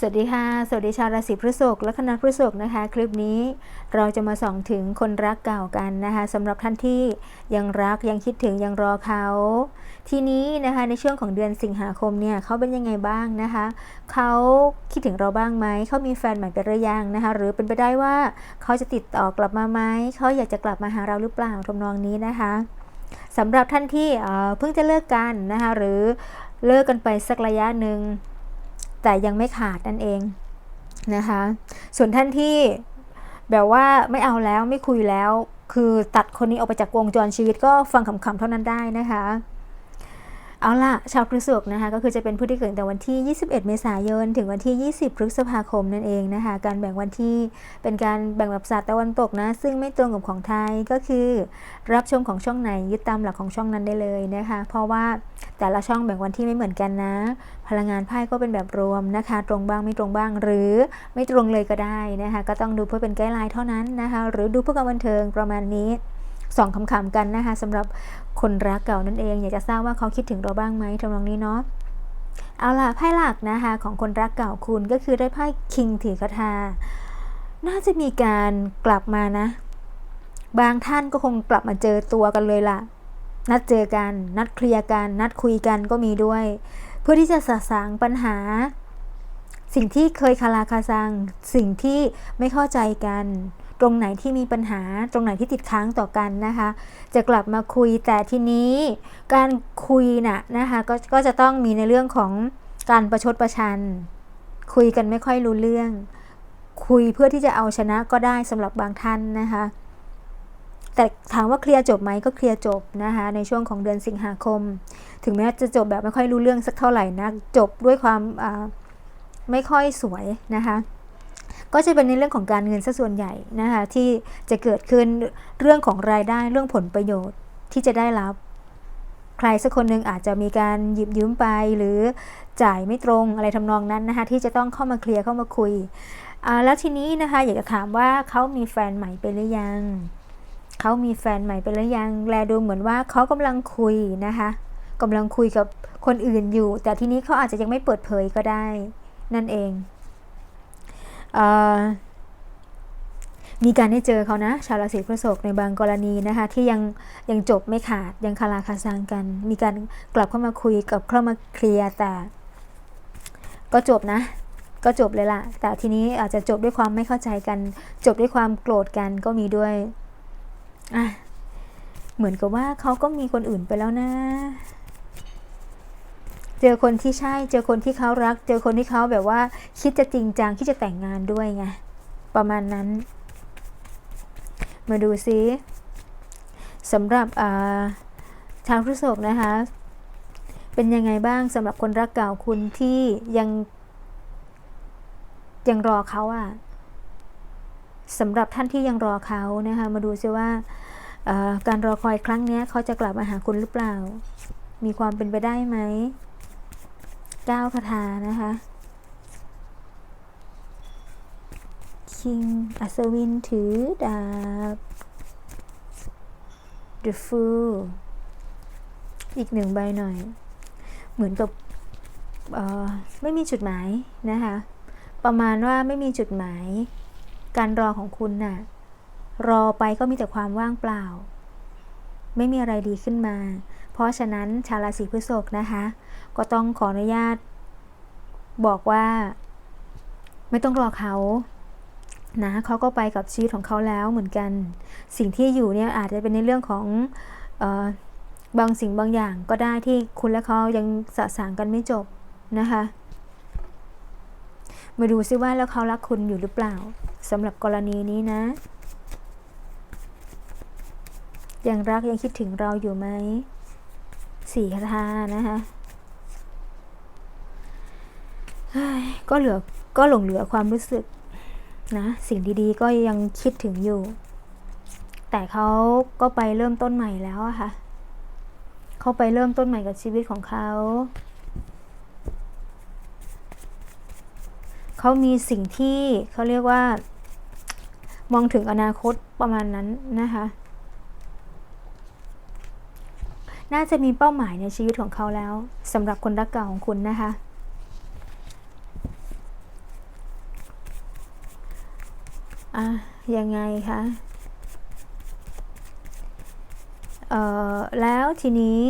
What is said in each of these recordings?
สวัสดีค่ะ สวัสดีชาวราศีพฤษภและคณะพฤษภนะคะ คลิปนี้เราจะมาส่องถึงคนรักเก่ากันนะคะสำหรับท่านที่ยังรักยังคิดถึงยังรอเขา ทีนี้นะคะในช่วงของเดือนสิงหาคมเนี่ยเขาเป็นยังไงบ้างนะคะเขาคิดถึงเราบ้างไหมเขามีแฟนใหม่ไปหรือยังนะคะหรือเป็นไปได้ว่าเขาจะติดต่อกลับมาไหมเขาอยากจะกลับมาหาเราหรือเปล่าทำนองนี้นะคะสำหรับท่านที่เอ่อเพิ่งจะเลิกกันนะคะหรือเลิกกันไปสักระยะหนึ่ง แต่ยังไม่ขาดนั่นเองนะคะ ส่วนท่านที่แบบว่าไม่เอาแล้วไม่คุยแล้ว คือตัดคนนี้ออกไปจากวงจรชีวิตก็ฟังขำๆเท่านั้นได้นะคะ เอาล่ะ ชาวพฤษภนะคะก็คือจะเป็นผู้ที่เกิดแต่วันที่ 21 เมษายน ถึงวันที่ 20 พฤษภาคมนั่นเองนะคะ การแบ่งวันที่เป็นการแบ่งแบบศาสตร์ตะวันตกนะ ซึ่งไม่ตรงกับของไทยก็คือ รับชมของช่องไหนยึดตามหลักของช่องนั้นได้เลยนะคะ เพราะว่าแต่ละช่องแบ่งวันที่ไม่เหมือนกันนะ พลังงานไพ่ก็เป็นแบบรวมนะคะ ตรงบ้างไม่ตรงบ้างหรือไม่ตรงเลยก็ได้นะคะ ก็ต้องดูเพื่อเป็นไกด์ไลน์เท่านั้นนะคะ หรือดูเพื่อความบันเทิงประมาณนี้ ส่องคำๆกันนะคะสำหรับคนรักเก่านั่นเอง อยากจะทราบว่าเขาคิดถึงเราบ้างไหมทำนองนี้เนาะเอาล่ะไพ่หลักนะคะของคนรักเก่าคุณก็คือได้ไพ่คิงถือคาถาน่าจะมีการกลับมานะ บางท่านก็คงกลับมาเจอตัวกันเลยล่ะ นัดเจอกัน นัดเคลียร์กัน นัดคุยกันก็มีด้วย เพื่อที่จะสะสางปัญหา สิ่งที่เคยคาราคาซัง สิ่งที่ไม่เข้าใจกัน ตรงไหนที่มีปัญหาตรงไหนที่ติดค้างต่อกันนะคะ จะกลับมาคุยแต่ทีนี้การคุยน่ะนะคะกก็จะต้องมีในเรื่องของการประชดประชัน คุยกันไม่ค่อยรู้เรื่อง คุยเพื่อที่จะเอาชนะก็ได้สำหรับบางท่านนะคะแต่ถามว่าเคลียร์จบไหมก็เคลียร์จบนะคะในช่วงของเดือนสิงหาคม ถึงแม้จะจบแบบไม่ค่อยรู้เรื่องสักเท่าไหร่นะจบด้วยความไม่ค่อยสวยนะคะ ก็จะเป็นในเรื่องของการเงินซะส่วนใหญ่นะคะที่จะเกิดขึ้นเรื่องของรายได้เรื่องผลประโยชน์ที่จะได้รับ ใครสักคนหนึ่งอาจจะมีการหยิบยืมไปหรือจ่ายไม่ตรงอะไรทำนองนั้นนะคะที่จะต้องเข้ามาเคลียร์เข้ามาคุยแล้วทีนี้นะคะอยากจะถามว่าเขามีแฟนใหม่ไปหรือยังเขามีแฟนใหม่ไปหรือยัง แลดูเหมือนว่าเขากำลังคุยนะคะกำลังคุยกับคนอื่นอยู่ แต่ทีนี้เขาอาจจะยังไม่เปิดเผยก็ได้ นั่นเอง มีการได้เจอเขานะ ชาวราศีพฤษภในบางกรณีนะคะ ที่ยังยังจบไม่ขาดยังคาราคาซังกัน มีการกลับเข้ามาคุยกับเข้ามาเคลียร์แต่ ก็จบนะ ก็จบเลยล่ะ แต่ทีนี้อาจจะจบด้วยความไม่เข้าใจกัน จบด้วยความโกรธกันก็มีด้วยอะเหมือนกับว่าเขาก็มีคนอื่นไปแล้วนะ เจอคนที่ใช่ เจอคนที่เขารัก เจอคนที่เขาแบบว่า คิดจะจริงจังคิดจะแต่งงานด้วยไงประมาณนั้น มาดูซิสำหรับชาวพฤษภนะคะ เป็นยังไงบ้างสำหรับคนรักเก่าคุณที่ยังยังรอเขาอะ่ะสำหรับท่านที่ยังรอเขานะคะ มาดูซิว่าการรอคอยครั้งนี้เขาจะกลับมาหาคุณหรือเปล่า มีความเป็นไปได้ไหม ก้าวคาถานะคะ คิงอัศวินถือดาบ The Fool อีกหนึ่งใบหน่อย เหมือนกับไม่มีจุดหมายนะคะ ประมาณว่าไม่มีจุดหมาย การรอของคุณน่ะ รอไปก็มีแต่ความว่างเปล่า ไม่มีอะไรดีขึ้นมา เพราะฉะนั้นชาวราศีพฤษภนะคะ ก็ต้องขออนุญาต บอกว่า ไม่ต้องรอเขานะเขาก็ไปกับชีวิตของเขาแล้วเหมือนกัน สิ่งที่อยู่เนี่ยอาจจะเป็นในเรื่องของออบางสิ่งบางอย่างก็ได้ที่คุณและเขายังสะสางกันไม่จบนะคะ มาดูซิว่าแล้วเขารักคุณอยู่หรือเปล่าสำหรับกรณีนี้นะ ยังรักยังคิดถึงเราอยู่ไหมสี่คาถานะคะก็เหลือก็หลงเหลือความรู้สึกนะสิ่งดีๆก็ยังคิดถึงอยู่ แต่เขาก็ไปเริ่มต้นใหม่แล้วอะค่ะเขาไปเริ่มต้นใหม่กับชีวิตของเขาเขามีสิ่งที่เขาเรียกว่า มองถึงอนาคตประมาณนั้นนะคะ น่าจะมีเป้าหมายในชีวิตของเขาแล้วสำหรับคนรักเก่าของคุณนะคะอะยังไงคะเอ่อแล้วทีนี้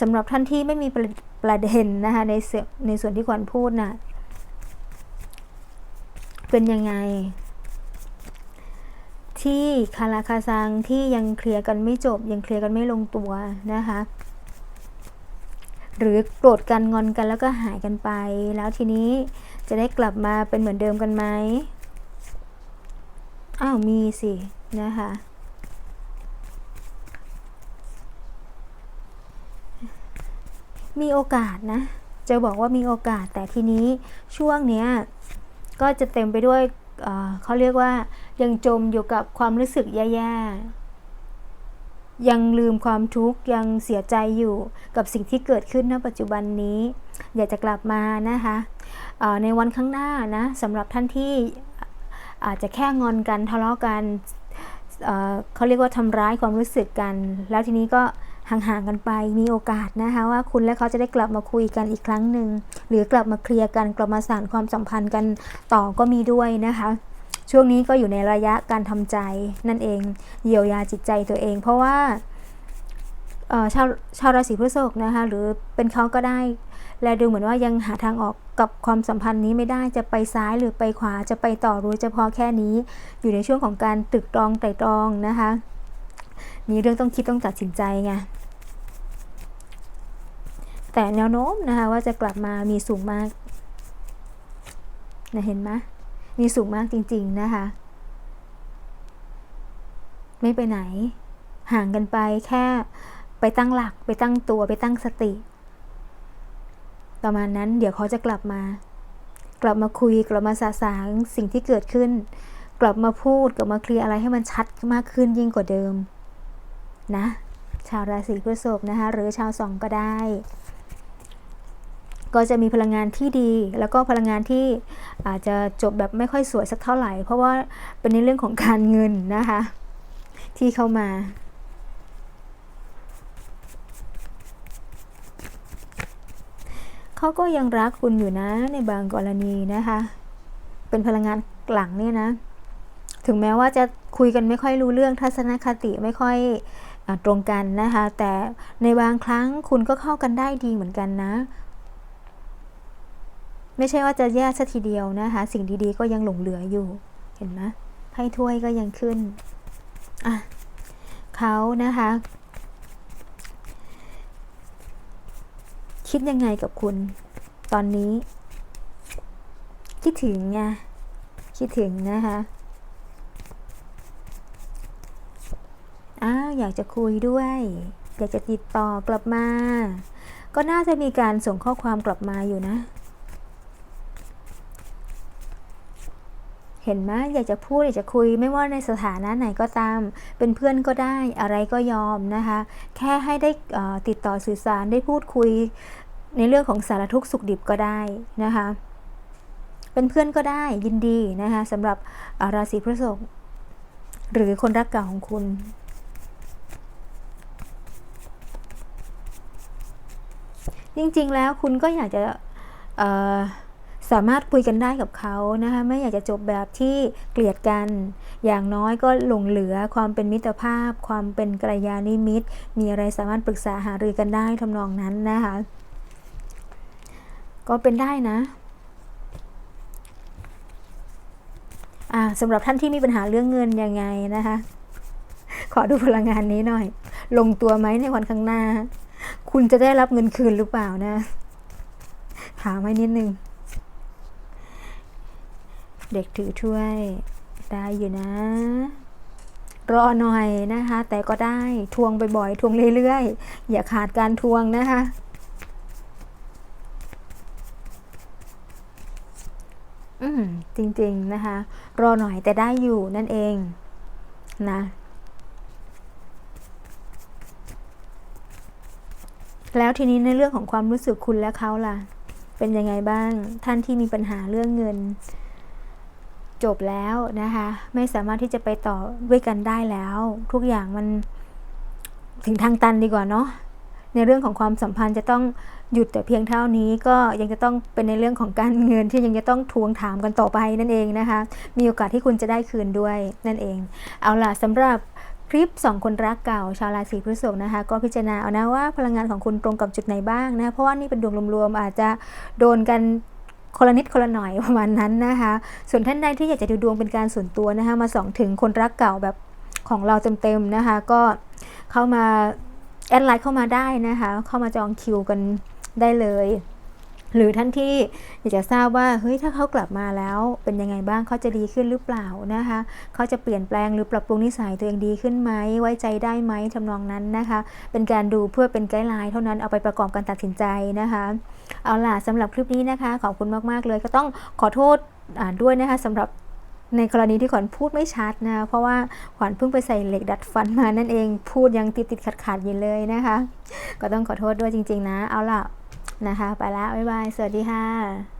สำหรับท่านที่ไม่มีประประเด็นนะคะในในส่วนที่ควรพูดนะ่ะเป็นยังไง ที่คาราคาซังที่ยังเคลียร์กันไม่จบ ยังเคลียร์กันไม่ลงตัวนะคะ หรือโกรธกันงอนกันแล้วก็หายกันไป แล้วทีนี้จะได้กลับมาเป็นเหมือนเดิมกันไหมอ้าวมีสินะคะมีโอกาสนะ จะบอกว่ามีโอกาสแต่ทีนี้ช่วงเนี้ยก็จะเต็มไปด้วย เขาเรียกว่ายังจมอยู่กับความรู้สึกแย่ๆ ยังลืมความทุกข์ยังเสียใจอยู่กับสิ่งที่เกิดขึ้นณปัจจุบันนี้ อยากจะกลับมานะคะในวันข้างหน้านะสำหรับท่านที่อาจจะแค่งอนกันทะเลาะกันเเขาเรียกว่าทำร้ายความรู้สึกกัน แล้วทีนี้ก็ ห่างๆกันไป มีโอกาสนะคะว่าคุณและเขาจะได้กลับมาคุยกันอีกครั้งหนึ่ง หรือกลับมาเคลียร์กันกลับมาสานความสัมพันธ์กันต่อก็มีด้วยนะคะช่วงนี้ก็อยู่ในระยะการทำใจนั่นเองเยียวยาจิตใจตัวเอง เพราะว่าชาวชาวราศีพฤษภนะคะหรือเป็นเขาก็ได้ และดูเหมือนว่ายังหาทางออกกับความสัมพันธ์นี้ไม่ได้จะไปซ้ายหรือไปขวาจะไปต่อหรู้จะพอแค่นี้ อยู่ในช่วงของการตึกตรองไตรตรองนะคะ มีเรื่องต้องคิดต้องตัดสินใจไงแต่แนวโน้มนะคะว่าจะกลับมามีสูงมากนะเห็นไหมมีสูงมากจริง ๆ นะคะ ไม่ไปไหน ห่างกันไปแค่ไปตั้งหลักไปตั้งตัวไปตั้งสติ ประมาณนั้นเดี๋ยวเขาจะกลับมา กลับมาคุยกลับมาสาสางสิ่งที่เกิดขึ้น กลับมาพูดกลับมาเคลียร์อะไรให้มันชัดมากขึ้นยิ่งกว่าเดิม นะ ชาวราศีพฤษภนะคะหรือชาวสองก็ได้ ก็จะมีพลังงานที่ดี แล้วก็พลังงานที่อาจจะจบแบบไม่ค่อยสวยสักเท่าไหร่ เพราะว่าเป็นในเรื่องของการเงินนะคะ ที่เข้ามาเขาก็ยังรักคุณอยู่นะในบางกรณีนะคะ เป็นพลังงานหลังเนี่ยนะ ถึงแม้ว่าจะคุยกันไม่ค่อยรู้เรื่องทัศนคติไม่ค่อย ตรงกันนะคะ แต่ในบางครั้งคุณก็เข้ากันได้ดีเหมือนกันนะ ไม่ใช่ว่าจะแย่ซะทีเดียวนะคะ สิ่งดีๆก็ยังหลงเหลืออยู่ เห็นไหมไพ่ถ้วยก็ยังขึ้นอะเขานะคะ คิดยังไงกับคุณ ตอนนี้ คิดถึงไงคิดถึงนะคะ อยากจะคุยด้วย อยากจะติดต่อกลับมา ก็น่าจะมีการส่งข้อความกลับมาอยู่นะ เห็นไหมอยากจะพูดอยากจะคุยไม่ว่าในสถานะไหนก็ตาม เป็นเพื่อนก็ได้อะไรก็ยอมนะคะ แค่ให้ได้ติดต่อสื่อสารได้พูดคุยในเรื่องของสารทุกข์สุขดิบก็ได้นะคะ เป็นเพื่อนก็ได้ยินดีนะคะสำหรับราศีพฤษภหรือคนรักเก่าของคุณ จริงๆ แล้วคุณก็อยากจะสามารถคุยกันได้กับเขานะคะไม่อยากจะจบแบบที่เกลียดกัน อย่างน้อยก็หลงเหลือความเป็นมิตรภาพ ความเป็นกัลยาณมิตร มีอะไรสามารถปรึกษาหารือกันได้ทำนองนั้นนะคะ ก็เป็นได้นะสำหรับท่านที่มีปัญหาเรื่องเงินยังไงนะคะ ขอดูพลังงานนี้หน่อย ลงตัวไหมในวันข้างหน้า คุณจะได้รับเงินคืนหรือเปล่านะ ถามให้นิดนึง เด็กถือถ้วยได้อยู่นะ รอหน่อยนะคะ แต่ก็ได้ทวงบ่อยๆ ทวงเรื่อยๆ อย่าขาดการทวงนะคะอืมจริงๆนะคะ รอหน่อยแต่ได้อยู่นั่นเองนะ แล้วทีนี้ในเรื่องของความรู้สึกคุณและเขาล่ะ เป็นยังไงบ้าง ท่านที่มีปัญหาเรื่องเงิน จบแล้วนะคะ ไม่สามารถที่จะไปต่อด้วยกันได้แล้ว ทุกอย่างมันถึงทางตันดีกว่าเนาะในเรื่องของความสัมพันธ์จะต้องหยุดแต่เพียงเท่านี้ก็ยังจะต้องเป็นในเรื่องของการเงินที่ยังจะต้องทวงถามกันต่อไปนั่นเองนะคะ มีโอกาสที่คุณจะได้คืนด้วยนั่นเอง เอาล่ะสำหรับ คลิป 2 คนรักเก่าชาวราศีพฤษภนะคะ ก็พิจารณาเอานะว่าพลังงานของคุณตรงกับจุดไหนบ้างนะเพราะว่านี่เป็นดวงรวมๆอาจจะโดนกันคนละนิดคนละหน่อยประมาณนั้นนะคะ ส่วนท่านใดที่อยากจะดูดวงเป็นการส่วนตัวนะคะ มาส่องถึงคนรักเก่าแบบของเราเต็มๆนะคะ ก็เข้ามาแอดไลน์เข้ามาได้นะคะ เข้ามาจองคิวกันได้เลย หรือท่านที่อยากจะทราบว่าเฮ้ยถ้าเขากลับมาแล้วเป็นยังไงบ้างเขาจะดีขึ้นหรือเปล่านะคะเขาจะเปลี่ยนแปลงหรือปรับปรุงนิสัยตัวเองดีขึ้นไหมไว้ใจได้ไหมทำนองนั้นนะคะ เป็นการดูเพื่อเป็นไกด์ไลน์เท่านั้นเอาไปประกอบการตัดสินใจนะคะ เอาล่ะสำหรับคลิปนี้นะคะ ขอบคุณมากๆเลยก็ต้องขอโทษด้วยนะคะสำหรับในกรณีที่ขวัญพูดไม่ชัดนะ เพราะว่าขวัญเพิ่งไปใส่เหล็กดัดฟันมานั่นเอง พูดยังติดติดขัดขัดอยู่เลยนะคะ ก็ต้องขอโทษด้วยจริง ๆ นะ เอาล่ะ นะคะ ไปละบ๊ายบาย สวัสดีค่ะ